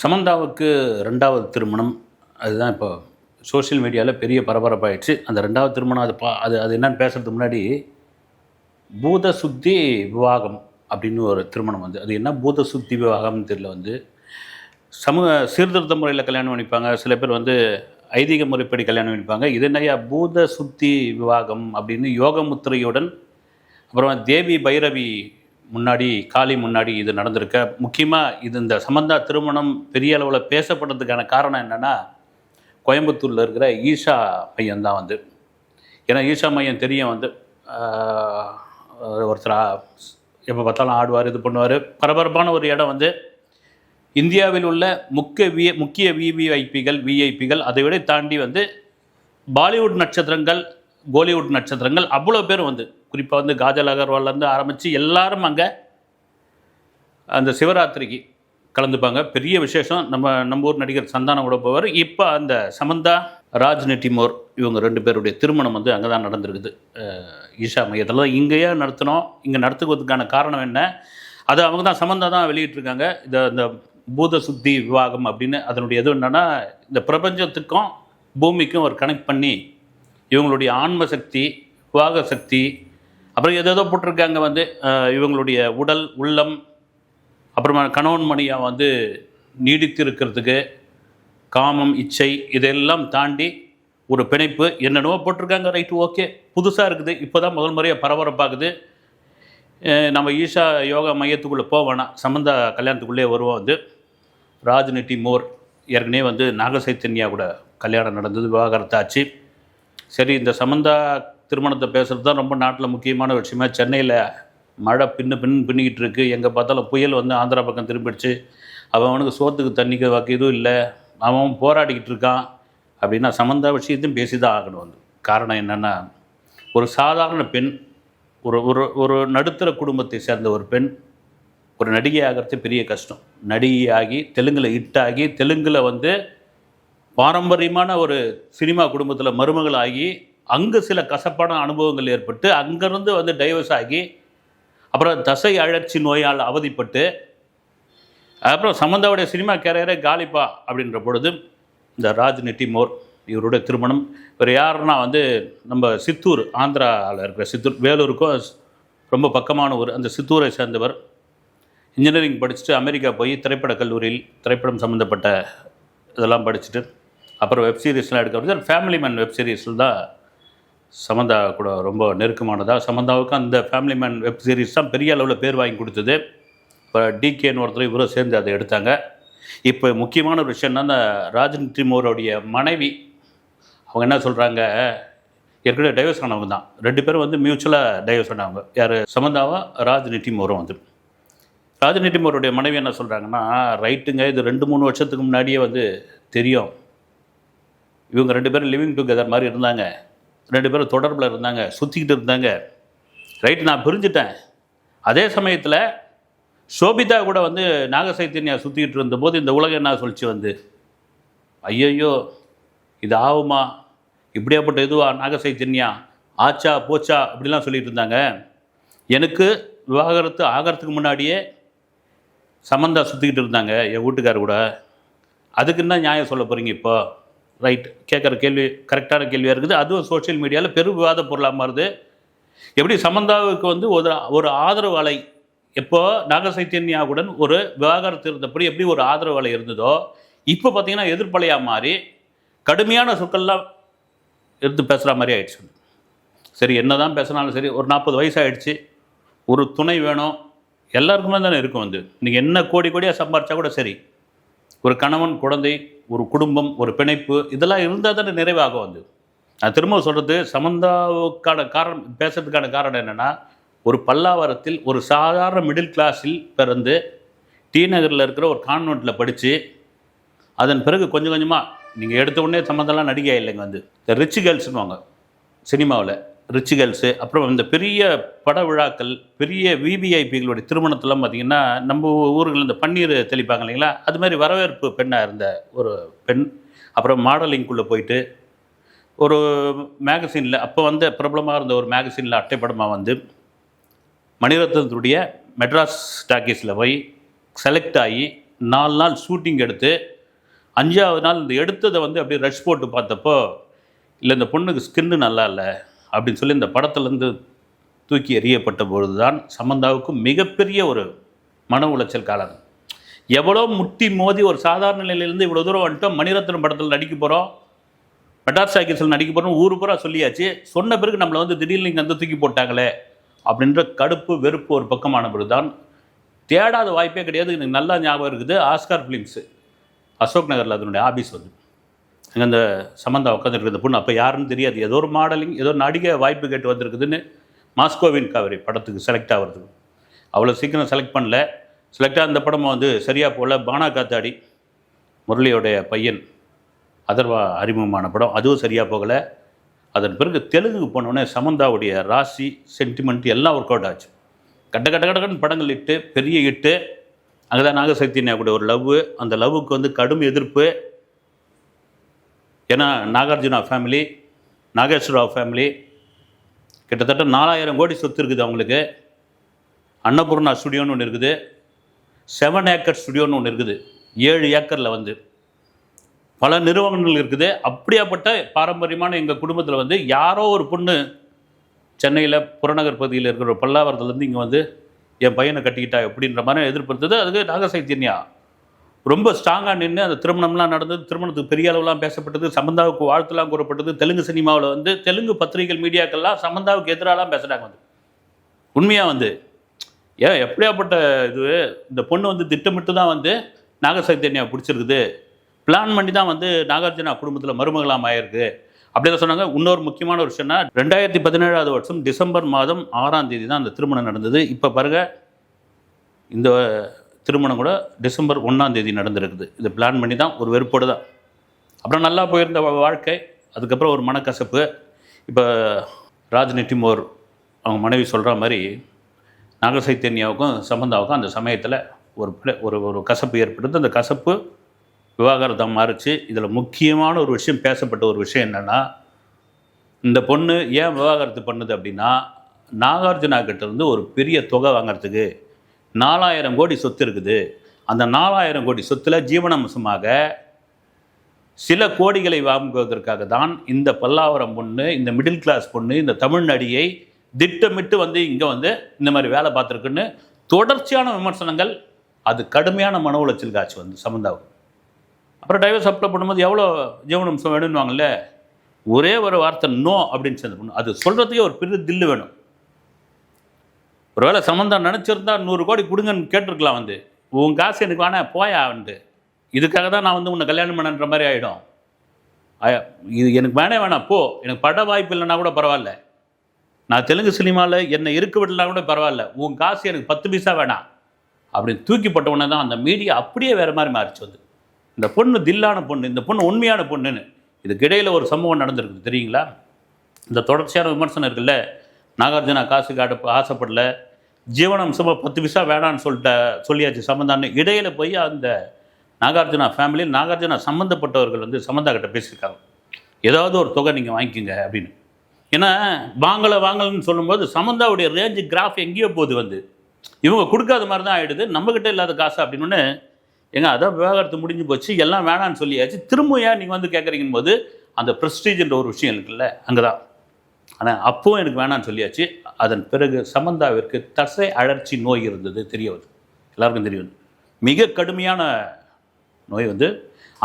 சமந்தாவுக்கு ரெண்டாவது திருமணம் அதுதான் இப்போ சோஷியல் மீடியாவில் பெரிய பரபரப்பாயிடுச்சு. அந்த ரெண்டாவது திருமணம் அது பா அது அது என்னன்னு பேசுறதுக்கு முன்னாடி பூத சுத்தி விவாகம் அப்படின்னு ஒரு திருமணம் வந்து அது என்ன பூத சுத்தி விவாகம்னு தெரியல வந்து. சமூக சீர்திருத்த முறையில் கல்யாணம் பண்ணிப்பாங்க. சில பேர் வந்து ஐதீக முறைப்படி கல்யாணம் பண்ணிப்பாங்க. இது என்னையா பூத சுத்தி விவாகம் அப்படின்னு யோகமுத்திரையுடன் அப்புறம் தேவி பைரவி முன்னாடி காளி முன்னாடி இது நடந்திருக்க. முக்கியமாக இது இந்த சம்பந்தா திருமணம் பெரிய அளவில் பேசப்படுறதுக்கான காரணம் என்னென்னா கோயம்புத்தூரில் இருக்கிற ஈஷா மையம் தான் வந்து. ஏன்னா ஈஷா மையம் தெரியும் வந்து. ஒருத்தர் எப்போ பார்த்தாலும் ஆடுவார் இது பண்ணுவார். பரபரப்பான ஒரு இடம் வந்து இந்தியாவில் உள்ள முக்கிய வி முக்கிய விவிஐபிகள் விஐபிகள் அதை விட தாண்டி வந்து பாலிவுட் நட்சத்திரங்கள் கோலிவுட் நட்சத்திரங்கள் அவ்வளோ பேர் வந்து குறிப்பாக வந்து காஜல் அகர்வால்லேருந்து ஆரம்பித்து எல்லாரும் அங்கே அந்த சிவராத்திரிக்கு கலந்துப்பாங்க. பெரிய விசேஷம். நம்ம நம்ம ஊர் நடிகர் சந்தானம் கூட போவார். இப்போ அந்த சமந்தா ராஜ் நெட்டிமோர் இவங்க ரெண்டு பேருடைய திருமணம் வந்து அங்கே தான் நடந்திருக்குது ஈஷா மையத்தில். தான் இங்கேயே நடத்தினோம். இங்கே நடத்துவதற்கான காரணம் என்ன? அது அவங்க தான் சமந்தா தான் வெளியிட்டிருக்காங்க. இந்த இந்த பூத சுத்தி விவாகம் அப்படின்னு. அதனுடைய எது என்னன்னா இந்த பிரபஞ்சத்துக்கும் பூமிக்கும் ஒரு கனெக்ட் பண்ணி இவங்களுடைய ஆன்ம சக்தி விவாக சக்தி அப்புறம் எதேதோ போட்டிருக்காங்க வந்து இவங்களுடைய உடல் உள்ளம் அப்புறமா கணவன் மணியாக வந்து நீடித்து இருக்கிறதுக்கு காமம் இச்சை இதெல்லாம் தாண்டி ஒரு பிணைப்பு என்னென்னவோ போட்டிருக்காங்க. Right okay. புதுசாக இருக்குது. இப்போ தான் முதல் முறையாக பரபரப்பாகுது. நம்ம ஈஷா யோகா மையத்துக்குள்ளே போக வேணாம். சம்பந்தா கல்யாணத்துக்குள்ளே வருவோம் வந்து. ராஜ்நெட்டி மோர் ஏற்கனவே வந்து நாகசைத்தன்யா கூட கல்யாணம் நடந்தது விவாகரத்தாச்சு. சரி இந்த சம்பந்தா திருமணத்தை பேசுகிறது தான் ரொம்ப நாட்டில் முக்கியமான விஷயமா. சென்னையில் மழை பின்னு பின்னு பின்னிக்கிட்டு இருக்கு. எங்கே பார்த்தாலும் புயல் வந்து ஆந்திரா பக்கம் திரும்பிடுச்சு. அவன் அவனுக்கு சோத்துக்கு தண்ணிக்கு வாக்கு இதுவும் இல்லை. அவன் போராடிக்கிட்டு இருக்கான். அப்படின்னா சம்மந்த விஷயத்தையும் பேசி தான் ஆகணும் வந்து. காரணம் என்னென்னா ஒரு சாதாரண பெண் ஒரு ஒரு ஒரு நடுத்தர குடும்பத்தை சேர்ந்த ஒரு பெண் ஒரு நடிகை ஆகிறது பெரிய கஷ்டம். நடிகையாகி தெலுங்கில் ஹிட்டாகி தெலுங்கில் வந்து பாரம்பரியமான ஒரு சினிமா குடும்பத்தில் மருமகளாகி அங்கே சில கசப்பான அனுபவங்கள் ஏற்பட்டு அங்கேருந்து வந்து டைவர்ஸ் ஆகி அப்புறம் தசை அழற்சி நோயால் அவதிப்பட்டு அப்புறம் சமந்தாவுடைய சினிமா கேரியரே காலிப்பா அப்படின்ற பொழுது இந்த ராஜ் நெட்டிமோர் இவருடைய திருமணம் இவர் யாருன்னா வந்து நம்ம சித்தூர் ஆந்திராவில் இருக்கிற சித்தூர் வேலூருக்கும் ரொம்ப பக்கமான ஊர் அந்த சித்தூரை சேர்ந்தவர். இன்ஜினியரிங் படிச்சுட்டு அமெரிக்கா போய் திரைப்படக் கல்லூரியில் திரைப்படம் சம்மந்தப்பட்ட இதெல்லாம் படிச்சுட்டு அப்புறம் வெப் சீரிஸ்லாம் எடுக்க ஃபேமிலி மேன் வெப் சீரிஸில் தான் சமந்தா கூட ரொம்ப நெருக்கமானதாக சமந்தாவுக்கு அந்த ஃபேமிலி மேன் வெப் சீரிஸ் தான் பெரிய அளவில் பேர் வாங்கி கொடுத்தது. இப்போ டிகேன்னு ஒருத்தர் இவரும் சேர்ந்து அதை எடுத்தாங்க. இப்போ முக்கியமான ஒரு விஷயம் என்னன்னா ராஜன் டிமோருடைய மனைவி அவங்க என்ன சொல்கிறாங்க ஏற்கனவே டைவர்ஸ் ஆனவங்க தான். ரெண்டு பேரும் வந்து மியூச்சுவலாக டைவர்ஸ் ஆனவங்க. யார்? சமந்தாவா ராஜ் நிட்டிமோரும் வந்து. ராஜ் நிட்டிமோருடைய மனைவி என்ன சொல்கிறாங்கன்னா ரைட்டுங்க இது ரெண்டு மூணு வருஷத்துக்கு முன்னாடியே வந்து தெரியும். இவங்க ரெண்டு பேரும் லிவிங் டுகெதர் மாதிரி இருந்தாங்க. ரெண்டு பேரும் தொடர்பில் இருந்தாங்க சுற்றிக்கிட்டு இருந்தாங்க. ரைட் நான் பிரிஞ்சுட்டேன். அதே சமயத்தில் சோபிதா கூட வந்து நாகசைத்தன்யா சுற்றிக்கிட்டு இருந்தபோது இந்த உலகம் என்ன சொல்லிச்சு வந்து? ஐயையோ இது ஆகுமா? இப்படியாப்பட்ட இதுவா நாகசைத்தன்யா ஆச்சா போச்சா அப்படிலாம் சொல்லிட்டு இருந்தாங்க. எனக்கு விவாகரத்து ஆகிறதுக்கு முன்னாடியே சமந்தா சுற்றிக்கிட்டு இருந்தாங்க என் வீட்டுக்கார் கூட. அதுக்கு என்ன நியாயம் சொல்ல போகிறீங்க இப்போ? ரைட் கேட்குற கேள்வி கரெக்டான கேள்வியாக இருக்குது. அதுவும் சோஷியல் மீடியாவில் பெரும் விவாத பொருளாக மாறுது. எப்படி சமந்தாவுக்கு வந்து ஒரு ஒரு ஆதரவு அலை எப்போ நாகசைத்தன்யாவுடன் ஒரு விவாகரத்து இருந்தபடி எப்படி ஒரு ஆதரவு அலை இருந்ததோ இப்போ பார்த்தீங்கன்னா எதிர்ப்பலையாக மாறி கடுமையான சொற்கள்லாம் எடுத்து பேசுகிற மாதிரி ஆயிடுச்சு. சரி என்ன தான் பேசினாலும் சரி ஒரு நாற்பது வயசு ஆயிடுச்சு ஒரு துணை வேணும். எல்லாருக்குமே தானே இருக்கும் வந்து. நீங்கள் என்ன கோடி கோடியாக சம்பாரிச்சா கூட சரி. ஒரு கணவன் குழந்தை ஒரு குடும்பம் ஒரு பிணைப்பு இதெல்லாம் இருந்தால் தானே நிறைவாக வந்து நான் திரும்ப சொல்கிறது சமந்தாவுக்கான காரணம் பேசுறதுக்கான காரணம் என்னென்னா ஒரு பல்லாவரத்தில் ஒரு சாதாரண மிடில் கிளாஸில் பிறந்து டி நகரில் இருக்கிற ஒரு கான்வெண்ட்டில் படித்து அதன் பிறகு கொஞ்சம் கொஞ்சமாக நீங்கள் எடுத்த உடனே சம்மந்தம்லாம் நடிகை இல்லைங்க வந்து. இந்த ரிச் கேர்ள்ஸ்னுவாங்க சினிமாவில். ரிச் அப்புறம் இந்த பெரிய பட விழாக்கள் பெரிய விபிஐபிகளுடைய திருமணத்தெல்லாம் பார்த்திங்கன்னா நம்ம ஊர்களில் இந்த பன்னீர் தெளிப்பாங்க இல்லைங்களா? அது மாதிரி வரவேற்பு பெண்ணாக இருந்த ஒரு பெண். அப்புறம் மாடலிங்குள்ளே போயிட்டு ஒரு மேகசினில் அப்போ வந்த பிரபலமாக இருந்த ஒரு மேகசினில் அட்டைப்படமாக வந்து மணிரத்னத்துடைய மெட்ராஸ் டாக்கீஸில் போய் செலக்ட் ஆகி நாலு நாள் ஷூட்டிங் எடுத்து அஞ்சாவது நாள் இந்த எடுத்ததை வந்து அப்படியே ரஷ் போட்டு பார்த்தப்போ இல்லை இந்த பொண்ணுக்கு ஸ்கின்னு நல்லா இல்லை. அப்படின்னு சொல்லி இந்த படத்துலேருந்து தூக்கி எறியப்பட்ட பொழுது தான் சமந்தாவுக்கு மிகப்பெரிய ஒரு மன உளைச்சல் காலம். எவ்வளோ முட்டி மோதி ஒரு சாதாரண நிலையிலேருந்து இவ்வளோ தூரம் வந்துட்டோம் மணிரத்னம் படத்தில் நடிக்க போகிறோம் மெட்டார் சாக்கிஸில் நடிக்க போகிறோம் ஊர் பூரா சொல்லியாச்சு. சொன்ன பிறகு நம்மளை வந்து திடீர்னு இங்கே வந்து தூக்கி போட்டாங்களே அப்படின்ற கடுப்பு வெறுப்பு ஒரு பக்கமான பிறகு தான் தேடாத வாய்ப்பே கிடையாது. எனக்கு நல்லா ஞாபகம் இருக்குது. ஆஸ்கார் ஃபிலிம்ஸு அசோக் நகரில் அதனுடைய ஆபீஸ் வந்து. இங்கே அந்த சம்மந்தா உட்காந்துருக்குது இந்த பொண்ணு. அப்போ யாருன்னு தெரியாது. ஏதோ ஒரு மாடலிங் ஏதோ ஒரு நடிகை வாய்ப்பு கேட்டு வந்திருக்குதுன்னு மாஸ்கோவின் காவிரி படத்துக்கு செலக்ட் ஆகிறதுக்கு அவ்வளோ சீக்கிரம் செலக்ட் பண்ணல. செலக்டாக அந்த படமும் வந்து சரியாக போகல. பானா காத்தாடி முரளியோடைய பையன் அதர்வா அறிமுகமான படம். அதுவும் சரியாக போகலை. அதன் பிறகு தெலுங்குக்கு போனோடனே சமந்தாவுடைய ராசி சென்டிமெண்ட் எல்லாம் ஒர்க் அவுட் ஆச்சு. கட்ட கட்ட கடகன்னு படங்கள் இட்டு பெரிய இட்டு அங்கே தான் நாகசக்தினா கூட ஒரு லவ் அந்த லவ்வுக்கு வந்து கடும் எதிர்ப்பு. ஏன்னா நாகார்ஜுனா ஃபேமிலி நாகேஸ்வரராவ் ஃபேமிலி கிட்டத்தட்ட நாலாயிரம் கோடி சொத்து இருக்குது அவங்களுக்கு. அன்னபூர்ணா ஸ்டுடியோன்னு ஒன்று இருக்குது. செவன் ஏக்கர் ஸ்டுடியோன்னு ஒன்று இருக்குது. ஏழு ஏக்கரில் வந்து. பல நிறுவனங்கள் இருக்குது. அப்படியாப்பட்ட பாரம்பரியமான எங்கள் குடும்பத்தில் வந்து யாரோ ஒரு பொண்ணு சென்னையில் புறநகர் பகுதியில் இருக்கிற பல்லாவரத்துலேருந்து இங்கே வந்து என் பையனை கட்டிக்கிட்டா எப்படின்ற மாதிரி எதிர்பார்த்தது. அதுக்கு நாகசைத்தன்யா ரொம்ப ஸ்ட்ராங்காக நின்று அந்த திருமணம்லாம் நடந்தது. திருமணத்துக்கு பெரிய அளவுலாம் பேசப்பட்டது. சமந்தாவுக்கு வாழ்த்துலாம் கூறப்பட்டது. தெலுங்கு சினிமாவில் வந்து தெலுங்கு பத்திரிகைகள் மீடியாக்கள்லாம் சமந்தாவுக்கு எதிராலாம் பேசுகிறாங்க வந்து. உண்மையாக வந்து. ஏன் எப்படியாப்பட்ட இது? இந்த பொண்ணு வந்து திட்டமிட்டு தான் வந்து நாகசைத்தன்யா பிடிச்சிருக்குது. பிளான் பண்ணி தான் வந்து நாகார்ஜுனா குடும்பத்தில் மருமகளாம் ஆயிருக்கு. அப்படிதான் சொன்னாங்க. இன்னொரு முக்கியமான ஒரு விஷயம்னா ரெண்டாயிரத்தி பதினேழாவது வருஷம் டிசம்பர் மாதம் ஆறாம் தேதி தான் அந்த திருமணம் நடந்தது. இப்போ பாருங்க இந்த திருமணம் கூட டிசம்பர் ஒன்றாம் தேதி நடந்திருக்குது. இது பிளான் பண்ணி தான் ஒரு வெறுப்போடு தான். அப்புறம் நல்லா போயிருந்த வாழ்க்கை அதுக்கப்புறம் ஒரு மனக்கசப்பு. இப்போ ராஜ் நிட்டிமோர் அவங்க மனைவி சொல்கிற மாதிரி நாகசைத்தன்யாவுக்கும் சம்பந்தாவுக்கும் அந்த சமயத்தில் ஒரு ஒரு ஒரு கசப்பு ஏற்பட்டது அந்த கசப்பு விவாகரத்தம் மாறிச்சு. இதில் முக்கியமான ஒரு விஷயம் பேசப்பட்ட ஒரு விஷயம் என்னென்னா இந்த பொண்ணு ஏன் விவாகரத்து பண்ணுது அப்படின்னா நாகார்ஜுனா கிட்டேருந்து ஒரு பெரிய தொகை வாங்கிறதுக்கு நாலாயிரம் கோடி சொத்து இருக்குது. அந்த நாலாயிரம் கோடி சொத்தில் ஜீவனாம்சமாக சில கோடிகளை வாங்குவதற்காக தான் இந்த பல்லாவரம் பொண்ணு இந்த மிடில் கிளாஸ் பொண்ணு இந்த தமிழ் நடிகை திட்டமிட்டு வந்து இங்கே வந்து இந்த மாதிரி வேலை பார்த்துருக்குன்னு தொடர்ச்சியான விமர்சனங்கள் அது கடுமையான மன உளைச்சல் காட்சி வந்து சமந்தாவுக்கு. அப்புறம் டைவர்ஸ் அப்ளை பண்ணும்போது எவ்வளோ ஜீவனம்சம் வேணும்னுவாங்கல்ல? ஒரே ஒரு வார்த்தை நோ அப்படின்னு சேர்ந்து பொண்ணு. அது சொல்கிறதுக்கே ஒரு பெரிய தில்லு வேணும். ஒருவேளை சம்மந்தம் நினச்சிருந்தா நூறு கோடி கொடுங்கன்னு கேட்டிருக்கலாம் வந்து. உன் காசு எனக்கு வேணாம் வந்து. இதுக்காக தான் நான் வந்து உன்னை கல்யாணம் பண்ணன்ற மாதிரி ஆகிடும் இது எனக்கு வேணே வேணாம் போ. எனக்கு பட வாய்ப்பு இல்லைன்னா கூட பரவாயில்ல. நான் தெலுங்கு சினிமாவில் என்னை இருக்க விடலாம் கூட பரவாயில்ல. உன் காசு எனக்கு பத்து பைசா வேணாம் அப்படின்னு தூக்கிப்பட்ட உடனே தான் அந்த மீடியா அப்படியே வேறு மாதிரி மாறிச்சு வந்து. இந்த பொண்ணு தில்லான பொண்ணு இந்த பொண்ணு உண்மையான பொண்ணுன்னு. இதுக்கு இடையில் ஒரு சம்பவம் நடந்திருக்குது தெரியுங்களா? இந்த தொடர்ச்சியான விமர்சனம் இருக்குல்ல. நாகார்ஜுனா காசு காட்ட ஆசைப்படல. ஜீவனாம்சமாக பத்து பைசா வேணான்னு சொல்லிட்ட சொல்லியாச்சு சம்மந்தான்னு இடையில போய் அந்த நாகார்ஜுனா ஃபேமிலி நாகார்ஜுனா சம்மந்தப்பட்டவர்கள் வந்து சம்மந்தா கிட்ட பேசியிருக்காங்க. ஏதாவது ஒரு தொகை நீங்கள் வாங்கிக்கோங்க அப்படின்னு. ஏன்னா வாங்கலை வாங்கலன்னு சொல்லும்போது சம்மந்தாவுடைய ரேஞ்சு கிராஃப் எங்கேயோ போகுது வந்து. இவங்க கொடுக்காத மாதிரி தான் ஆகிடுது நம்மக்கிட்ட இல்லாத காசு அப்படின்னு. ஏங்க அதான் விவாகரத்து முடிஞ்சு போச்சு எல்லாம் வேணான்னு சொல்லியாச்சு. திரும்ப ஏன் நீங்கள் வந்து கேட்குறீங்கன்னு போது அந்த ப்ரெஸ்டீஜ்ன்ற ஒரு விஷயம் இருக்குல்ல அங்கே தான் ஆனால் அப்போவும் எனக்கு வேணான்னு சொல்லியாச்சு. அதன் பிறகு சமந்தாவிற்கு தசை அழற்சி நோய் இருந்தது தெரிய வருது எல்லாருக்கும் தெரிய வருது மிக கடுமையான நோய் வந்து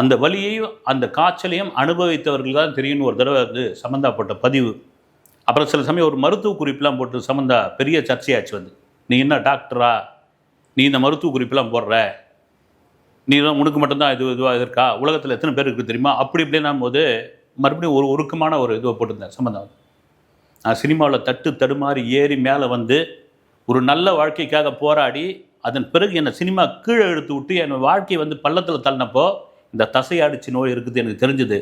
அந்த வலியையும் அந்த காய்ச்சலையும் அனுபவித்தவர்கள் தான் தெரியும்னு ஒரு தடவை வந்து சமந்தா போட்ட பதிவு. அப்புறம் சில சமயம் ஒரு மருத்துவ குறிப்பெலாம் போட்டு சமந்தா பெரிய சர்ச்சையாச்சு வந்து. நீ என்ன டாக்டரா? நீ இந்த மருத்துவ குறிப்பெலாம் போடுற? நீ தான் உனக்கு மட்டும்தான் இது இதுவாக இருக்கா? உலகத்தில் எத்தனை பேர் இருக்குது தெரியுமா? அப்படி இப்படின்னும் போது மறுபடியும் ஒரு உருக்கமான ஒரு இதுவை போட்டிருந்தேன் சம்பந்தம் நான் சினிமாவில் தட்டு தடுமாறி ஏறி மேலே வந்து ஒரு நல்ல வாழ்க்கைக்காக போராடி அதன் பிறகு என்னை சினிமா கீழே எடுத்து விட்டு என் வாழ்க்கையை வந்து பள்ளத்தில் தள்ளினப்போ இந்த தசையாடிச்சு நோய் இருக்குது எனக்கு தெரிஞ்சுது.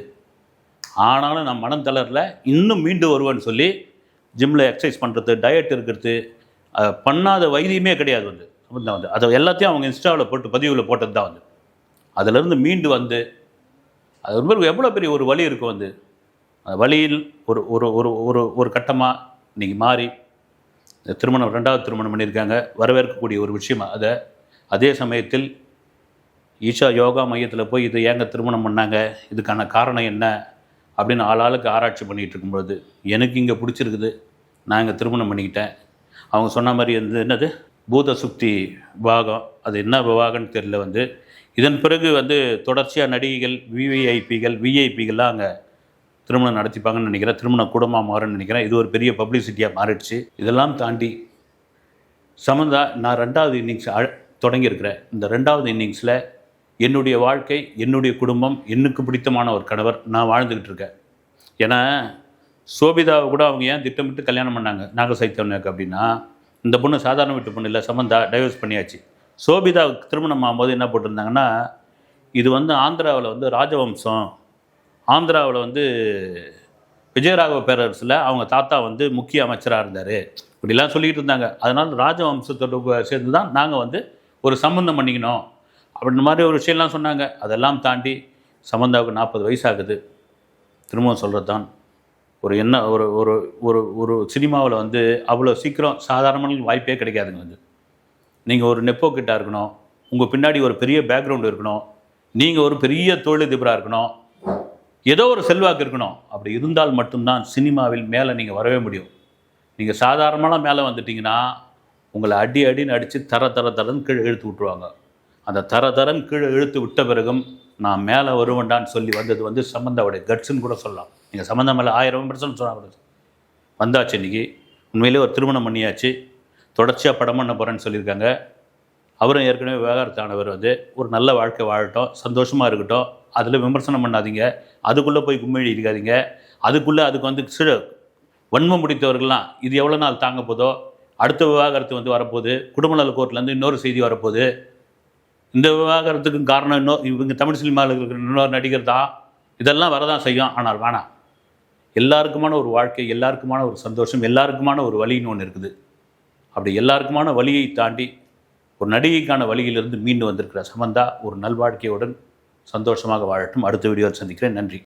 ஆனாலும் நான் மனம் தளரல. இன்னும் மீண்டு வருவேன்னு சொல்லி ஜிம்மில் எக்ஸசைஸ் பண்ணுறது டயட் இருக்கிறது பண்ணாத வைத்தியமே கிடையாது வந்து. தான் வந்து. அதை எல்லாத்தையும் அவங்க இன்ஸ்டாவில் போட்டு பதிவில் போட்டது தான் வந்து அதிலேருந்து மீண்டு வந்து அது ரொம்ப எவ்வளோ பெரிய ஒரு வழி இருக்கும் வந்து. அந்த வழியில் ஒரு ஒரு ஒரு ஒரு ஒரு கட்டமாக இன்னைக்கு மாறி இந்த திருமணம் ரெண்டாவது திருமணம் பண்ணியிருக்காங்க. வரவேற்கக்கூடிய ஒரு விஷயம் அதை அதே சமயத்தில் ஈஷா யோகா மையத்தில் போய் இது ஏங்க திருமணம் பண்ணாங்க? இதுக்கான காரணம் என்ன? அப்படின்னு ஆளாளுக்கு ஆராய்ச்சி பண்ணிகிட்டு இருக்கும்பொழுது எனக்கு இங்கே பிடிச்சிருக்குது. நான் இங்கே திருமணம் பண்ணிக்கிட்டேன். அவங்க சொன்ன மாதிரி வந்து என்னது? பூத சுக்தி விவாகம். அது என்ன விவாகம்னு தெரியல வந்து. இதன் பிறகு வந்து தொடர்ச்சியாக நடிகைகள் விவிஐபிகள் விஐபிகள்லாம் அங்கே திருமணம் நடத்திப்பாங்கன்னு நினைக்கிறேன். திருமண குடும்பமாக மாறும்னு நினைக்கிறேன். இது ஒரு பெரிய பப்ளிசிட்டியாக மாறிடுச்சு. இதெல்லாம் தாண்டி சமந்தா நான் ரெண்டாவது இன்னிங்ஸ் அழ தொடங்கியிருக்கிறேன். இந்த ரெண்டாவது இன்னிங்ஸில் என்னுடைய வாழ்க்கை என்னுடைய குடும்பம் எனக்கு பிடித்தமான ஒரு கணவர் நான் வாழ்ந்துக்கிட்டு இருக்கேன். ஏன்னா சோபிதாவை கூட அவங்க ஏன் திட்டமிட்டு கல்யாணம் பண்ணாங்க? நாக சைத்தவனுக்கு அப்படின்னா இந்த பொண்ணு சாதாரண வீட்டு பொண்ணு இல்லை. சமந்தா டைவர்ஸ் பண்ணியாச்சு. சோபிதாவுக்கு திருமணம் ஆகும்போது என்ன போட்டிருந்தாங்கன்னா இது வந்து ஆந்திராவில் வந்து ராஜவம்சம் ஆந்திராவில் வந்து விஜயராகவ பேரரசில் அவங்க தாத்தா வந்து முக்கிய அமைச்சராக இருந்தார். இப்படிலாம் சொல்லிக்கிட்டு இருந்தாங்க. அதனால் ராஜவம்சத்தோட சேர்ந்து தான் நாங்கள் வந்து ஒரு சம்மந்தம் பண்ணிக்கணும். அப்படின்ற மாதிரி ஒரு விஷயம்லாம் சொன்னாங்க. அதெல்லாம் தாண்டி சம்பந்தாவுக்கு நாற்பது வயசாகுது. திரும்பவும் சொல்கிறது தான் ஒரு என்ன ஒரு ஒரு ஒரு ஒரு சினிமாவில் வந்து அவ்வளோ சீக்கிரம் சாதாரணமான வாய்ப்பே கிடைக்காதுங்க வந்து. நீங்கள் ஒரு நெப்போ இருக்கணும். உங்கள் பின்னாடி ஒரு பெரிய பேக்ரவுண்டு இருக்கணும். நீங்கள் ஒரு பெரிய தொழிலதிபராக இருக்கணும். ஏதோ ஒரு செல்வாக்கு இருக்கணும். அப்படி இருந்தால் மட்டும்தான் சினிமாவில் மேலே நீங்கள் வரவே முடியும். நீங்கள் சாதாரணமாக மேலே வந்துட்டீங்கன்னா உங்களை அடி அடின்னு அடித்து தர தர தரன்னு கீழே இழுத்து விட்ருவாங்க அந்த தர தரன் கீழே இழுத்து விட்ட பிறகும் நான் மேலே வருவேன்டான்னு சொல்லி வந்தது வந்து சம்மந்தாவுடைய கட்ஸுன்னு கூட சொல்லலாம். நீங்கள் சம்மந்தம் மேலே ஆயிரம் பர்சன்ட் சொன்னாங்க வந்தாச்சு இன்னைக்கு. உண்மையிலே ஒரு திருமணம் பண்ணியாச்சு. தொடர்ச்சியாக படம் பண்ண போகிறேன்னு சொல்லியிருக்காங்க. அவரும் ஏற்கனவே விவகாரத்தானவர் வந்து ஒரு நல்ல வாழ்க்கை வாழட்டும் சந்தோஷமாக இருக்கட்டும். அதில் விமர்சனம் பண்ணாதீங்க. அதுக்குள்ளே போய் கும்மிழி இருக்காதீங்க. அதுக்குள்ளே அதுக்கு வந்து சிறு வன்மம் முடித்தவர்கள்லாம் இது எவ்வளோ நாள் தாங்க போதோ அடுத்த விவாகரத்து வந்து வரப்போகுது. குடும்பநல கோர்ட்லேருந்து இன்னொரு செய்தி வரப்போகுது. இந்த விவாகரத்துக்கும் காரணம் இன்னும் இவங்க தமிழ் சினிமாவில் இருக்கிற இன்னொரு நடிகர் தான். இதெல்லாம் வரதான் செய்யும். ஆனால் வேணாம். எல்லாருக்குமான ஒரு வாழ்க்கை எல்லாருக்குமான ஒரு சந்தோஷம் எல்லாருக்குமான ஒரு வழின்னு ஒன்று இருக்குது. அப்படி எல்லாருக்குமான வழியை தாண்டி ஒரு நடிகைக்கான வழியிலிருந்து மீண்டு வந்திருக்கிற சமந்தா ஒரு நல்வாழ்க்கையுடன் சந்தோஷமாக வாழட்டும். அடுத்த வீடியோவில் சந்திக்கிறேன். நன்றி.